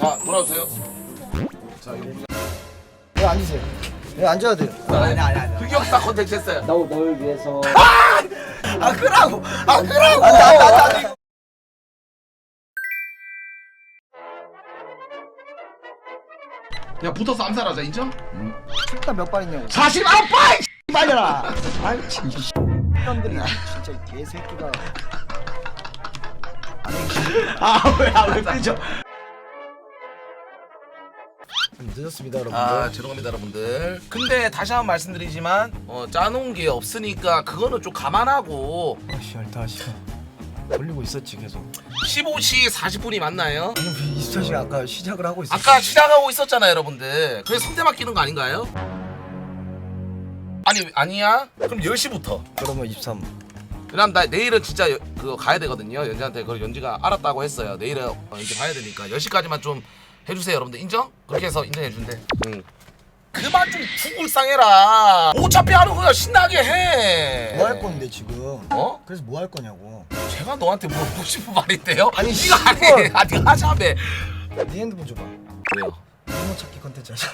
자 돌아오세요. 자 보자. 여기 앉으세요. 여기 앉아야 돼요. 아니 아니 아니. 흑역사 컨텐츠 했어요. 너, 널 위해서 아 끄라고. 아 끄라고. 안돼 안돼 안돼. 야 붙어서 암살하자 인정? 일단 몇 발이냐고. 49발! 빨려라. 아이 진짜. 사람들이 진짜 이 개새끼가. 아왜왜 삐져? 좀 늦었습니다 여러분들. 아 죄송합니다 여러분들. 근데 다시 한번 말씀드리지만 어, 짜놓은 게 없으니까 그거는 좀 감안하고 아씨 알다 씨. 걸리고 있었지 계속. 15시 40분이 맞나요? 아니 24시간 아까 시작을 하고 있었어. 아까 시작하고 있었잖아요 여러분들. 그래서 성대 맡기는 거 아닌가요? 아니 아니야? 그럼 10시부터. 그러면 23. 그럼 나 내일은 진짜 여- 그거 가야 되거든요. 연지한테 그걸 연지가 알았다고 했어요. 내일은 어, 연지 봐야 되니까 10시까지만 좀 해주세요, 여러분들. 인정? 그렇게 해서 인정해 준대. 응. 그만 좀 죽을 상해라. 어차피 하는 거야 신나게 해. 뭐 할 건데 지금? 어? 그래서 뭐 할 거냐고. 제가 너한테 물어보고 싶은 말인데요. 아니, 네가 안 해. 씨발. 아 네가 하자며. 네 핸드폰 줘봐. 왜요? 번호 찾기 컨텐츠 하자.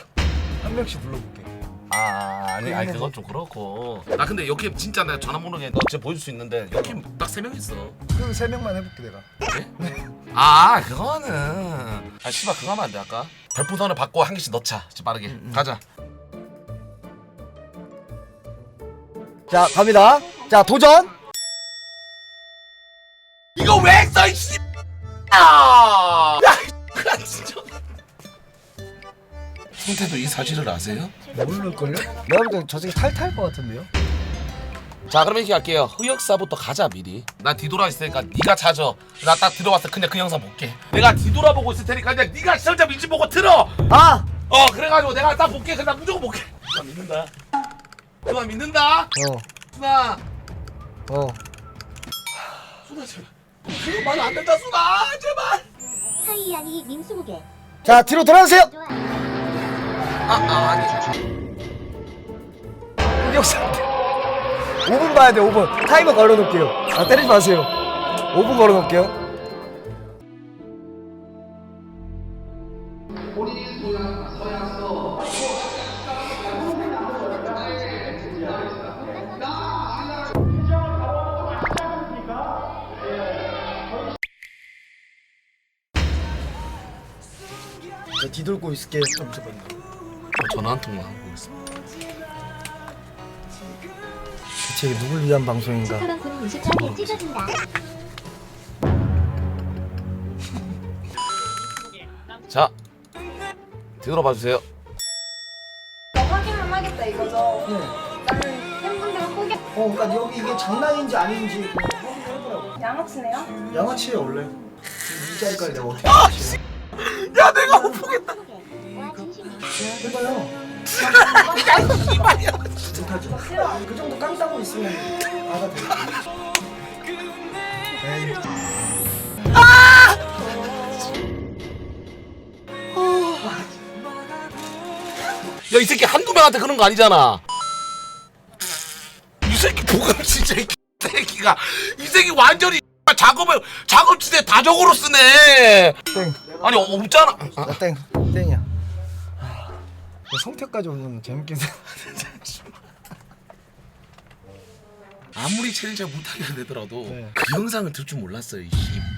한 명씩 불러볼게. 아 아니 아니 그건 좀 그렇고. 나 근데 여기 진짜 내가 전화번호에 너 진짜 보여줄 수 있는데 여기 딱세 명 있어. 그럼 세 명만 해볼게 내가. 아 그거는 아 씨발 그거 하면 안 돼 아까 별풍선을 받고 한 개씩 넣자 진짜 빠르게 가자 자 갑니다. 자 도전. 이거 왜 했어 이씨 아! 야이 진짜 성태도 이 사실을 아세요? 모를걸요? 내가 볼땐저 새끼 탈탈 것 같은데요? 자 그럼 이렇게 할게요. 흑역사부터 가자 미리. 나 뒤돌아 있으니까 네가 찾아. 나 딱 들어와서 그냥 그 영상 볼게. 내가 뒤돌아보고 있을 테니까 그냥 네가 시청자 민지 보고 들어. 아! 어 그래가지고 내가 딱 볼게. 그냥 무조건 볼게. 나 믿는다? 누나 믿는다? 어, 누나. 어. 수나 제발. 그거 말안 된다 수나. 제발. 하이안이 님 20개 자 뒤로 돌아주세요. 좋아 아, 아 아 니 흑역사. 5분 봐야 돼 5분. 타이머 걸어놓을게요. 아 때리지 마세요. 5분 걸어놓을게요. 자, 뒤돌고 있을게요. 잠시만요. 저 전화 한 통만 하고 있습니다 대체 이게 누굴 위한 방송인가? 사람 군 20장에 찢어진다 자 뒤돌아봐 주세요 확인만 하겠다 이거죠. 네. 나는 팬분들 포기 어, 그러니까 여기 이게 장난인지 아닌지 확인해보라고. 양아치네요. 양아치예요 원래. 이 자리까지 내가 어떻게? 야 내가 못 보겠다 해봐요. 야 이발이야 못하죠. 그 정도 깡따고 있으면 알아 돼. 에이. 야 이 새끼 한두 명한테 그런 거 아니잖아 이 새끼 보감 진짜 이 새끼가 이 새끼 완전히 작업을 작업 지대 다적으로 쓰네 땡. 아니 없잖아 아, 나 땡. 땡이야. 하, 성태까지 오면 재밌긴 해. 아무리 체를 잘 못하게 되더라도 네. 그 영상을 들 줄 몰랐어요 이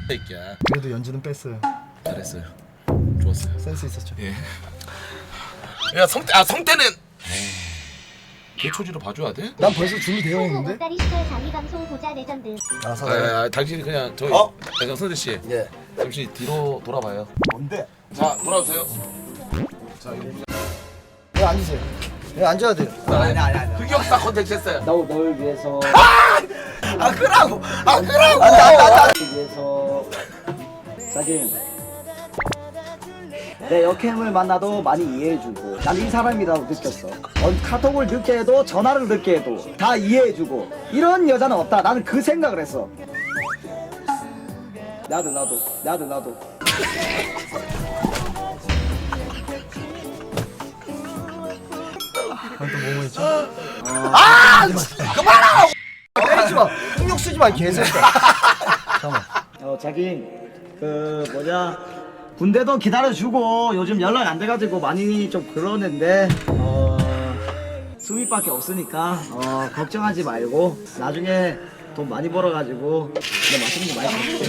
새끼야 그래도 연주는 뺐어요. 잘했어요 좋았어요 센스 있었죠. 예. 야 성태 아 성태는 개 초지로 봐줘야 돼? 난 벌써 준비되어 있는데. 보따리 시절 장기 방송 보자 레전드 아 아. 아, 아, 당신이 그냥 저기 어? 어? 성태 씨 예. 잠시 뒤로 돌아봐요. 뭔데? 자 돌아오세요. 자 이거 보자. 여기 앉으세요. 여기 앉아야 돼요. 아니 아니 아니. 흑역사 컨텐츠 했어요. 너, 널 위해서 아 끄라고. 아 끄라고. 널 위해서 자기 내 역행을 만나도 많이 이해해주고 난 이 사람이라고 느꼈어 어, 카톡을 늦게 해도 전화를 늦게 해도 다 이해해주고 이런 여자는 없다 나는 그 생각을 했어 나도 나도 나도 나도 또 뭐뭐 있지? 그만하라고. 때리지 마. 폭력 쓰지 마 개새끼야. 잠깐만. 어 자기 그 뭐냐 군대도 기다려주고 요즘 연락 안 돼가지고 많이 좀 그러는데 어 수입밖에 없으니까 어 걱정하지 말고 나중에 돈 많이 벌어가지고 내 맛있는 거 많이 먹을게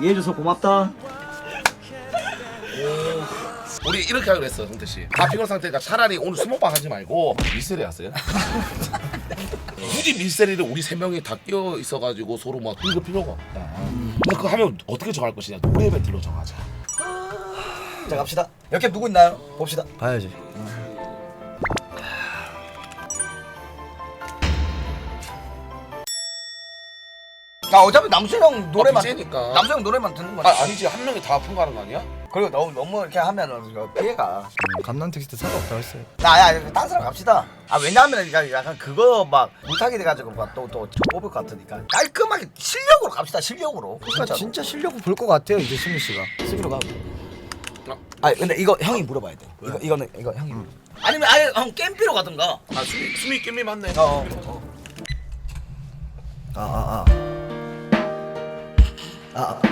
이해해줘서 고맙다 우리 이렇게 하기로 했어 성태 씨. 다 피곤 상태니까 차라리 오늘 수목방 하지 말고 밀세리 하세요. 굳이 밀세리를 우리 세 명이 다 끼어 있어가지고 서로 막 이거 필요가 없다. 근데 그거 하면 어떻게 정할 것이냐? 노래 배틀로 정하자. 자 갑시다 여캠 누구 있나요? 봅시다 봐야지. 아 어차피 남순 형 노래만 BJ니까. 남순 형 노래만 듣는 거야 아 아니지 한 명이 다 풍가하는 거 아니야? 그리고 너무 너무 이렇게 하면은 이거 피해가 감난 텍스트 상관없다고 했어요. 나야 딴 사람 갑시다 아 왜냐하면 약간- 약간 그거 막 못하게 돼가지고 막또또 뽑을 것 같으니까 깔끔하게 실력으로 갑시다 실력으로 아, 진짜 실력 볼것 같아요 이제 승민 씨가. 승기로 가. 아 근데 이거 형이 물어봐야 돼. 이거 이거는 이거 형이. 물어봐. 아니면 아예 형 겜피로 가든가. 아 수미 수미 깻미 맞네. 어. 어. 아 아 아. 아,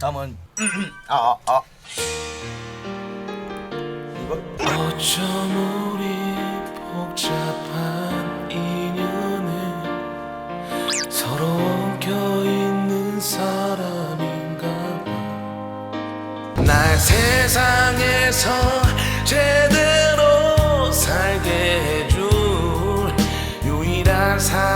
다음은 아아 아. 이거? 어쩜 우리 복잡한 인연은 서로 엉켜 있는 사람인가 봐날 세상에서 제대로 살게 해줄 유일한 사람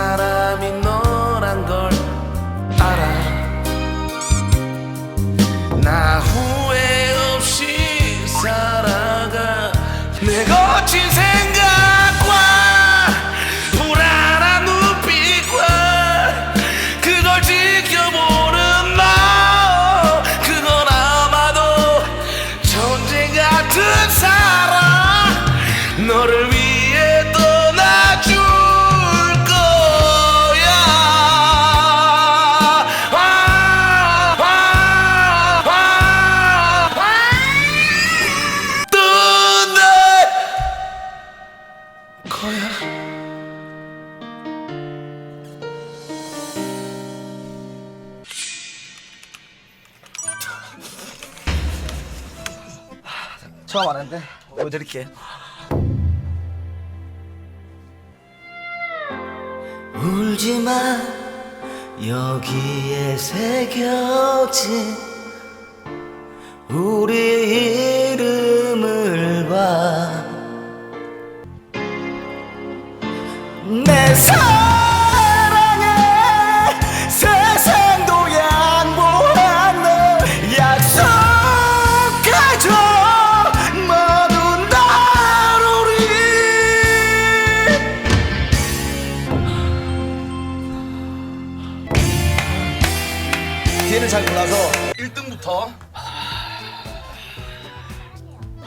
처음 하는데 보여드릴게. 울지 마. 여기에 새겨진 우리 이름을 봐. 내사 뒤에는 잘 몰라서 1등부터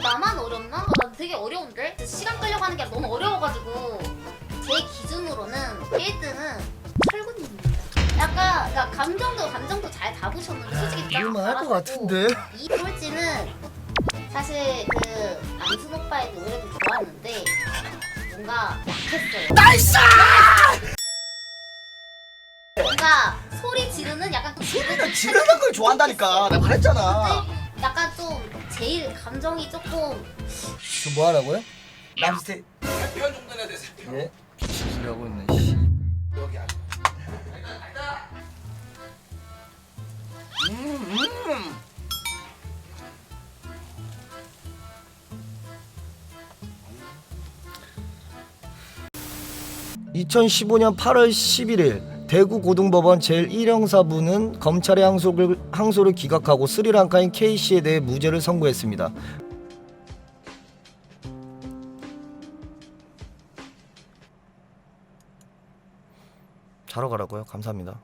나만 어렵나? 난 되게 어려운데? 시간 끌려고 하는 게 너무 어려워가지고 제 기준으로는 1등은 철군님입니다. 약간 그러니까 감정도 감정도 잘 다부셨는데 솔직히 딱 이럴만 할것 알아듣고 같은데? 이 꼴찌는 사실 그 안순 오빠의 노래도 좋았는데 뭔가 약했어요. 나이스! 지르는 약간 그 소리를 지르는 걸 좋아한다니까. 내가 말했잖아. 근데 약간 좀 제일 감정이 조금 지금 뭐 하라고요? 남스테 세편 정도 해야 돼. 세 편. 예. 지라고 있네. 씨. 여기 아니. 음. 2015년 8월 11일 대구 고등법원 제1형사부는 검찰의 항소를, 항소를 기각하고 스리랑카인 K씨에 대해 무죄를 선고했습니다. 자러 가라고요? 감사합니다.